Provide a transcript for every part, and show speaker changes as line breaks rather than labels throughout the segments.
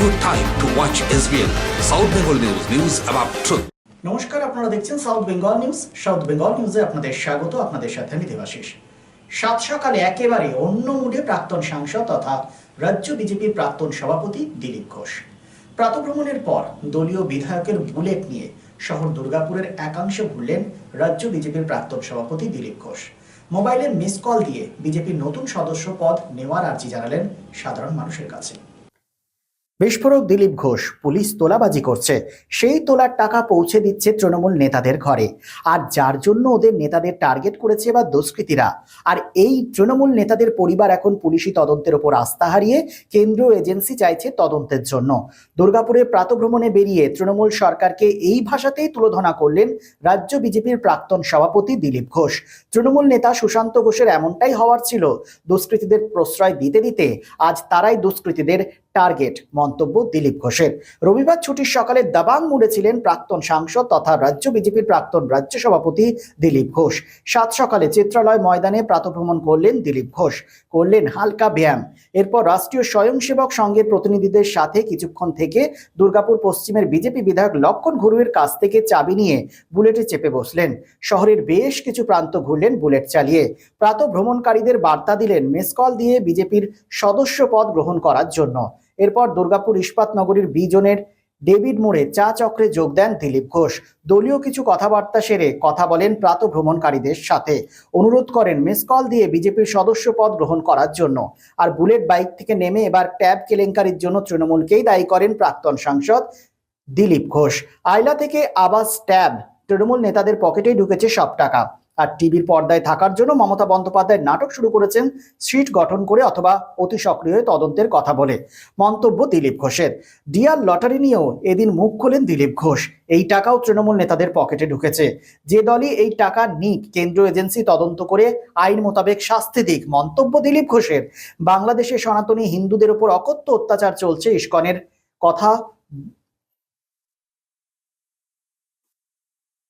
your time to watch SBN South Bengal News. News about truth.
নমস্কার, আপনারা দেখছেন south Bengal news south Bengal নিউজে আপনাদের স্বাগত, আপনাদের সাথে আমি দেবাশিস। সাত সকালে একেবারে অন্য মুডে প্রাক্তন সাংসদ তথা রাজ্য বিজেপির প্রাক্তন সভাপতি দিলীপ ঘোষ। প্রাতভ্রমণের পর দলীয় বিধায়কের বুলেট নিয়ে শহর দুর্গাপুরের একাংশে ঘুরলেন রাজ্য বিজেপির প্রাক্তন সভাপতি দিলীপ ঘোষ। মোবাইলের মিস কল দিয়ে বিজেপির নতুন সদস্য পদ নেওয়ার আর্জি জানালেন সাধারণ মানুষের কাছে। বিস্ফোরক দিলীপ ঘোষ পুলিশ তোলাবাজি করছে। সেই তোলার টাকা পৌঁছে দিচ্ছে তৃণমূল নেতাদের ঘরে। আর যার জন্য ওদের নেতাদের টার্গেট করেছে বা দুষ্কৃতীরা। আর এই তৃণমূল নেতাদের পরিবার এখন পুলিশি তদন্তের ওপর আস্থা হারিয়ে কেন্দ্রীয় এজেন্সি চাইছে তদন্তের জন্য। দুর্গাপুরে প্রাতভ্রমণে বেরিয়ে তৃণমূল সরকারকে এই ভাষাতেই তুলোধনা করলেন রাজ্য বিজেপির প্রাক্তন সভাপতি দিলীপ ঘোষ। তৃণমূল নেতা সুশান্ত ঘোষের এমনটাই হওয়ার ছিল। দুষ্কৃতীদের প্রশ্রয় দিতে দিতে আজ তারাই দুষ্কৃতীদের টার্গেট, মন্তব্য দিলীপ ঘোষের। রবিবার ছুটির সকালে দাবাং মুড়ে ছিলেন প্রাক্তন সাংসদ তথা রাজ্য বিজেপির প্রাক্তন রাজ্য সভাপতি দিলীপ ঘোষ। সাত সকালে চিত্রালয় ময়দানে প্রাতভ্রমণ করলেন দিলীপ ঘোষ। করলেন হালকা ব্যায়াম। এরপর রাষ্ট্রীয় স্বয়ংসেবক সংঘের প্রতিনিধিদের সাথে কিছুক্ষণ থেকে দুর্গাপুর পশ্চিমের বিজেপি বিধায়ক লক্ষণ ঘুরুয়ের কাছ থেকে চাবি নিয়ে বুলেটে চেপে বসলেন। শহরের বেশ কিছু প্রান্ত ঘুরলেন বুলেট চালিয়ে। প্রাত ভ্রমণকারীদের বার্তা দিলেন মেসকল দিয়ে বিজেপির সদস্য পদ গ্রহণ করার জন্য। এরপর দুর্গাপুর ইস্পাত নগরীর বিজনের ডেভিড মোড়ে চা চক্রে যোগ দেন দিলীপ ঘোষ। দলীয় কিছু কথাবার্তা সেরে কথা বলেন প্রাত ভ্রমণকারীদের সাথে। অনুরোধ করেন মিস কল দিয়ে বিজেপির সদস্য পদ গ্রহণ করার জন্য। আর বুলেট বাইক থেকে নেমে এবার ট্যাব কেলেঙ্কারির জন্য তৃণমূলকেই দায়ী করেন প্রাক্তন সাংসদ দিলীপ ঘোষ। আইলা থেকে আবাস ট্যাব। তৃণমূল নেতাদের পকেটেই ঢুকেছে সব টাকা। আর টিভির পর্দায় থাকার জন্য মমতা বন্দ্যোপাধ্যায় নাটক শুরু করেছেন সিট গঠন করে অথবা অতি সক্রিয় তদন্তের কথা বলে। মন্তব্য দিলীপ ঘোষের। ডিয়ার লটারি নিয়েও এদিন মুখ খোলেন দিলীপ ঘোষ। এই টাকাও তৃণমূল নেতাদের পকেটে ঢুকেছে। যে দলই এই টাকা নিক, কেন্দ্রীয় এজেন্সি তদন্ত করে আইন মোতাবেক শাস্তি দিক, মন্তব্য দিলীপ ঘোষের। বাংলাদেশে সনাতনী হিন্দুদের উপর অকথ্য অত্যাচার চলছে ইস্কনের। কথা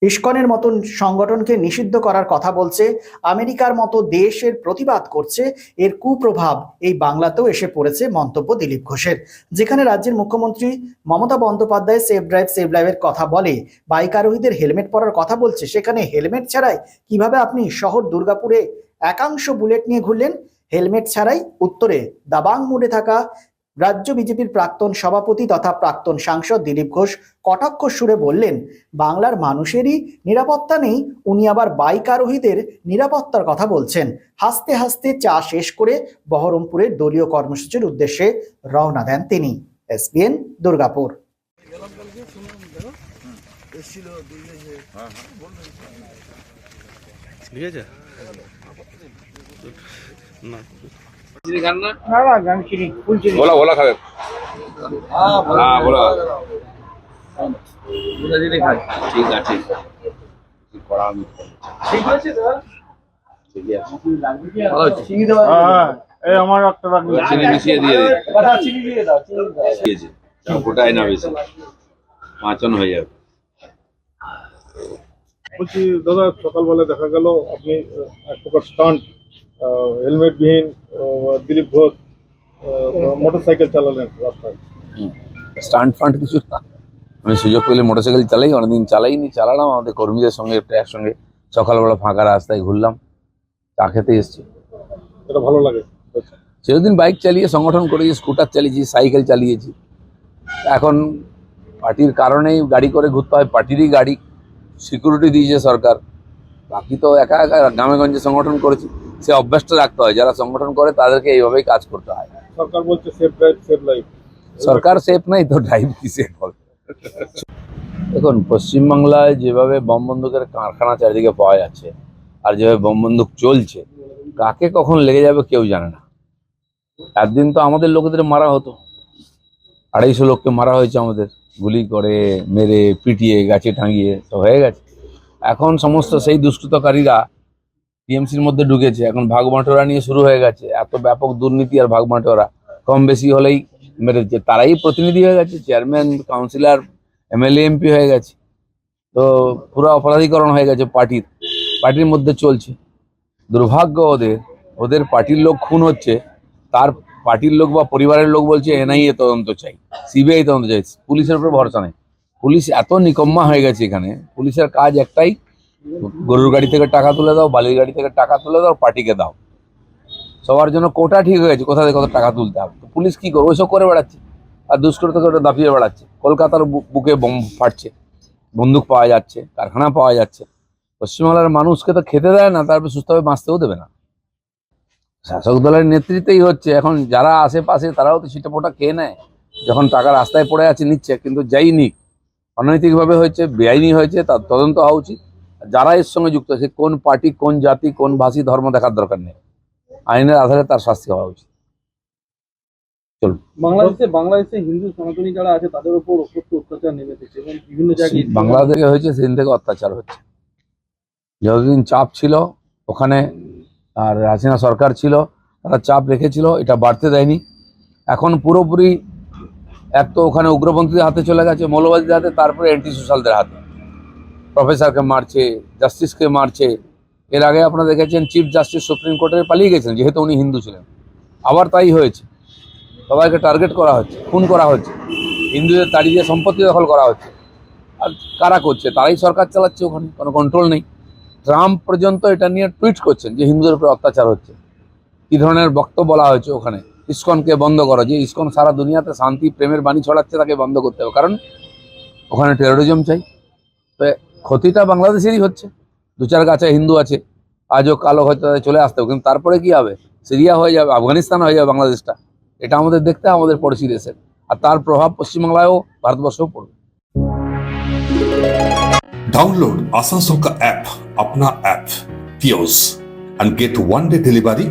ইস্কনের মতন সংগঠনকে নিষিদ্ধ করার কথা বলছে, আমেরিকার মতো দেশের প্রতিবাদ করছে, এর কুপ্রভাব এই বাংলাতেও এসে পড়েছে মন্তব্য দিলীপ ঘোষের, যেখানে রাজ্যের মুখ্যমন্ত্রী Mamata Bandyopadhyay save drive, save লাইভের কথা বলে বাইক আরোহীদের হেলমেট পরার কথা বলছে, সেখানে হেলমেট ছাড়াই কীভাবে আপনি শহর দুর্গাপুরে একাংশ বুলেট নিয়ে ঘুরলেন? হেলমেট ছাড়াই উত্তরে দাবাং মোড়ে থাকা রাজ্য বিজেপির প্রাক্তন সভাপতি তথা প্রাক্তন সাংসদ দিলীপ ঘোষ কটাক্ষ সুরে বললেন, বাংলার মানুষেরই নিরাপত্তা নেই, উনি আবার বাইক আরোহীদের নিরাপত্তার কথা বলছেন। হাসতে হাসতে চা শেষ করে বহরমপুরের দলীয় কর্মসূচির উদ্দেশ্যে রওনা দেন তিনি। এসবিএন দুর্গাপুর।
না।
বলা বলা
খাবে। আমার একটা
হয়ে যাবে।
বলছি, দাদা, সকালবেলা দেখা গেল। আপনি এক প্রকার স্টান্ট হেলমেট বিহীন দিলীপ ঘোষ মোটর সাইকেল চালালেন রাস্তায়।
স্টান্ট ফান্ড কিছু না। আমি সুযোগ পেলে মোটরসাইকেল চালাই অনেকদিন চালাইনি চালালাম। আমাদের কর্মীদের সঙ্গে একটা একসঙ্গে সকালবেলা ফাঁকা রাস্তায় ঘুরলাম। চা খেতে এসছি।
এটা ভালো লাগে।
সেদিন বাইক চালিয়ে সংগঠন করেছি স্কুটার চালিয়েছি সাইকেল চালিয়েছি। এখন পার্টির কারণেই গাড়ি করে ঘুরতে হয় পার্টিরই গাড়ি। সিকিউরিটি দিয়েছে সরকার। বাকি তো একা একা গ্রামে গঞ্জে সংগঠন করেছি। সে অভ্যাসটা রাখতে হয় যারা সংগঠন করে তাদেরকে এইভাবেই কাজ করতে হয়।
সরকার বলছে সেফ ড্রাইভ সেফ লাইফ
সরকার সেফ নাই তো ড্রাইভ কি সেফ হবে দেখুন পশ্চিমবাংলায় যেভাবে বম বন্দুকের কারখানা চারিদিকে পাওয়া যাচ্ছে আর যেভাবে বম বন্দুক চলছে কাকে কখন লেগে যাবে কেউ জানে না। একদিন তো আমাদের লোকেদের মারা হতো। আড়াইশো লোককে মারা হয়েছে আমাদের। গুলি করে মেরে পিটিয়ে গাছে টাঙিয়ে তো হয়ে গেছে। এখন সমস্ত সেই দুষ্কৃতকারীরা টিএমসির মধ্যে ঢুকেছে। এখন ভাগ বাঁটোরা নিয়ে শুরু হয়ে গেছে। এত ব্যাপক দুর্নীতি আর ভাগ বাঁটোরা কম বেশি হলেই মেরেছে। তারাই প্রতিনিধি হয়ে গেছে। চেয়ারম্যান কাউন্সিলর এমএলএ এমপি হয়ে গেছে। তো পুরো অপরাধীকরণ হয়ে গেছে পার্টির। পার্টির মধ্যে চলছে। দুর্ভাগ্য ওদের। ওদের পার্টির লোক খুন হচ্ছে। তার পার্টির লোক বা পরিবারের লোক বলছে এনআইএ তদন্ত চাই। সিবিআই তদন্ত চাই। পুলিশের উপরে ভরসা নেই। পুলিশ এত নিকম্মা হয়ে গেছে এখানে। পুলিশের কাজ একটাই গরুর গাড়ি থেকে টাকা তুলে দাও, বালির গাড়ি থেকে টাকা তুলে দাও, পার্টিকে দাও। সবার জন্য কোটা ঠিক হয়ে গেছে কোথা থেকে কত টাকা তুলতে হবে। পুলিশ কি করবে? ওইসব করে বেড়াচ্ছে। আর দুষ্কৃতকে ওটা দাপিয়ে বেড়াচ্ছে। কলকাতার বুকে বোম ফাটছে, বন্দুক পাওয়া যাচ্ছে, কারখানা পাওয়া যাচ্ছে। পশ্চিমবাংলার মানুষকে তো খেতে দেয় না, তারপর সুস্থভাবে বাঁচতেও দেবে না। শাসক দলের নেতৃত্বেই হচ্ছে, এখন যারা আশেপাশে তারাও তো ছিটে ফোটা খেয়ে নেয়। যখন টাকা রাস্তায় পড়ে আছে নিচ্ছে, কিন্তু যাই নিক, অনৈতিকভাবে হয়েছে, বেআইনি হয়েছে, তার তদন্ত হওয়া উচিত। যারা এর সঙ্গে যুক্ত আছে কোন পার্টি কোন জাতি কোন ভাষী ধর্ম দেখার দরকার নেই। আইনের আধারে তার শাস্তি হওয়া উচিত।
বাংলাদেশে বাংলাদেশে হিন্দু সনাতনী যারা আছে তাদের উপর অত্যাচার নেমে এবং বিভিন্ন জায়গায়
বাংলাদেশে হয়েছে সেদিন থেকে অত্যাচার হচ্ছে। যতদিন চাপ ছিল ওখানে আর হাসিনা সরকার ছিল তারা চাপ রেখেছিল এটা বাড়তে দেয়নি। এখন পুরোপুরি এক তো ওখানে উগ্রপন্থীদের হাতে চলে গেছে মৌলবাদীদের হাতে তারপরে অ্যান্টি সোশ্যালদের হাতে। প্রফেসরকে মারছে, জাস্টিসকে মারছে। এর আগে আপনারা দেখেছেন চিফ জাস্টিস সুপ্রিম কোর্টে পালিয়ে গেছেন যেহেতু উনি হিন্দু ছিলেন। আবার তাই হয়েছে। সবাইকে টার্গেট করা হচ্ছে, খুন করা হচ্ছে। হিন্দুদের তাড়িয়ে সম্পত্তি দখল করা হচ্ছে। আর কারা করছে? তারাই সরকার চালাচ্ছে ওখানে, কোনো কন্ট্রোল নেই। ট্রাম্প পর্যন্ত এটা নিয়ে টুইট করছেন যে হিন্দুদের উপরে অত্যাচার হচ্ছে। কী ধরনের বক্তব্য বলা হয়েছে ওখানে? ইসকনকে বন্ধ করো। যে ইস্কন সারা দুনিয়াতে শান্তি, প্রেমের বাণী ছড়াচ্ছে তাকে বন্ধ করতে হবে। কারণ ওখানে টেরোরিজম চাই। তো ক্ষতিটা বাংলাদেশেরই হচ্ছে। দু চার গাছে হিন্দু আছে, আজও কালো হয়তো চলে আসতে হবে কিন্তু তারপরে কি হবে? সিরিয়া হয়ে যাবে, আফগানিস্তান হয়ে যাবে বাংলাদেশটা। এটা আমাদের দেখতে আমাদের পড়েছি দেশের। আর তার প্রভাব পশ্চিমবাংলায়ও ভারতবর্ষেও পড়বে।
ডাউনলোড আসানসোলকা অ্যাপ আপনা অ্যাপ পিওস and get one day delivery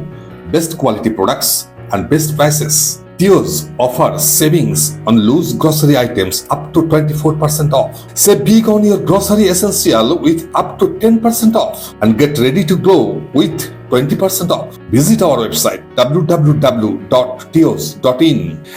best quality products and best prices Tios offer savings on loose grocery items up to 24% off. Save big on your grocery essential with up to 10% off and get ready to grow with 20% off. Visit our website www.tios.in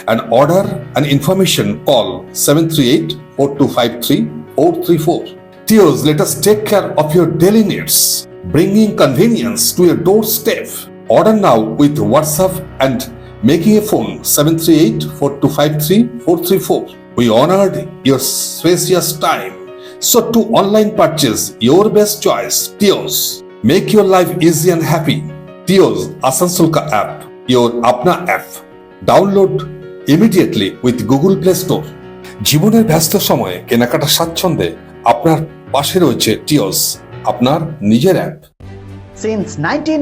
and order an information call 738 4253 434. Tios, let us take care of your daily needs, bringing convenience to your doorstep. Order now with WhatsApp and making a phone 738 4253 434. We honored your spacious time. So to online purchase your best choice, Tios. Make your life easy and happy. Tios Asansol ka app, your Apna app. Download immediately with Google Play Store. জীবনের ব্যস্ত সময়ে কেনাকাটা স্বাচ্ছন্দ্যে আপনার পাশে রয়েছে টিওস আপনার নিজের অ্যাপ
সিন্স নাইনটিন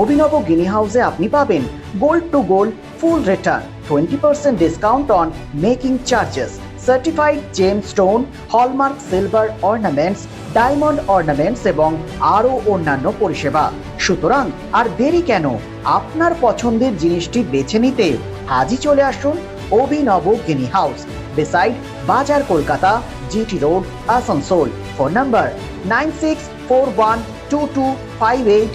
অভিনব গিনি হাউসে আপনি পাবেন gold to gold full return twenty percent discount on making charges certified gemstone hallmark silver ornaments diamond ornaments এবং আরও অন্যান্য পরিষেবা। সুতরাং আর দেরি কেন? আপনার পছন্দের জিনিসটি বেছে নিতে আজই চলে আসুন Abhinav guinea house, beside nine six four one two two five eight